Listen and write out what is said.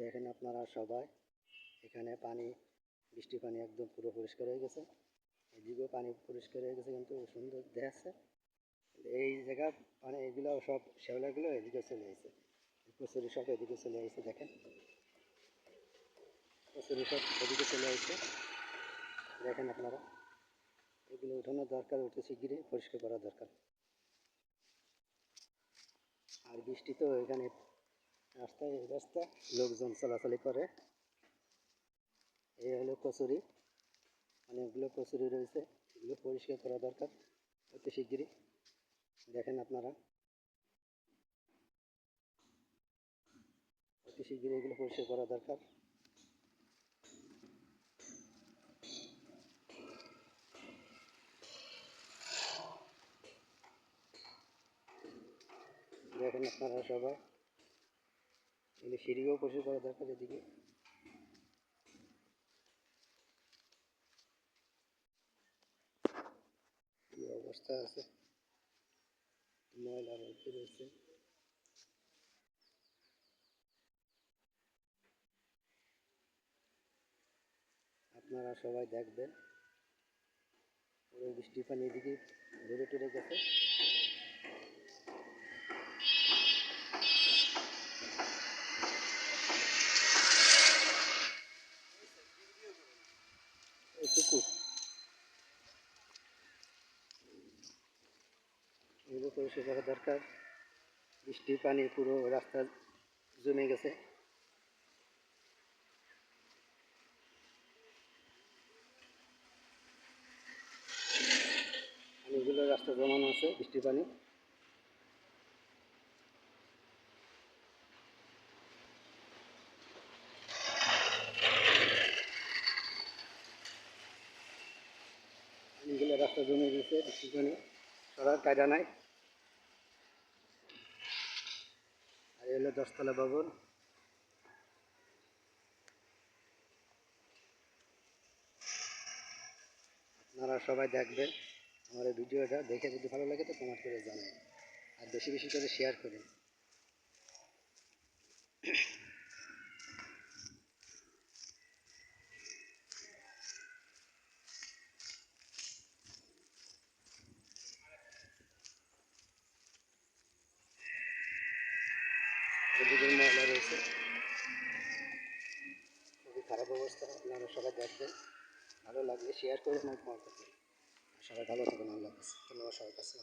দেখেন আপনারা সবাই, এখানে পানি, বৃষ্টি পানি একদম পুরো পরিষ্কার হয়ে গেছে। এদিকেও পানি পরিষ্কার হয়ে গেছে কিন্তু সুন্দর দেখাচ্ছে। এই জায়গা মানে এগুলো সব শ্যাওলাগুলো এদিকে চলে গেছে কচুরি সব এদিকে চলে গেছে দেখেন। কচুরি সব এদিকে চলে আসছে। দেখেন আপনারা, এগুলো উঠানোর দরকার উঠে শিগগিরই পরিষ্কার করা দরকার। আর বৃষ্টি তো এখানে রাস্তায়, এই রাস্তা লোকজন চলাচলি করে। এই হলো কচুরি। অনেকগুলো কচুরি রয়েছে, এগুলো পরিষ্কার করা দরকার অতি শিগগিরই। দেখেন আপনারা। অতি শিগগিরই এগুলো পরিষ্কার করা দরকার। দেখেন আপনারা সবাই। এগুলো সিঁড়িও পরিষ্কার করা দরকার এদিকে। অবস্থা আছে? ময়লা রয়েছে রয়েছে। আপনারা সবাই দেখবেন। বৃষ্টি পানি এদিকে ঘুরে টুরে গেছে। এইটুকু এগুলো পরিষ্কার করা দরকার। বৃষ্টির পানি পুরো রাস্তা জমে গেছে। পানিগুলো রাস্তা জমানো আছে বৃষ্টির পানি। রাস্তা জমে গেছে বৃষ্টির সরার কায়দা নাই। আর এই হলো দশতলা ভবন। আপনারা সবাই দেখবেন, আমার ভিডিওটা দেখে যদি ভালো লাগে তো কমেন্ট করে জানাই আর বেশি বেশি করে শেয়ার করুন রয়েছে। খুবই খারাপ অবস্থা, আপনারা সবাই দেখবেন। ভালো লাগলে শেয়ার করুন আমার করবেন। সবাই ভালো থাকুন আল্লাহ হাফেজ। ধন্যবাদ সবার কাছে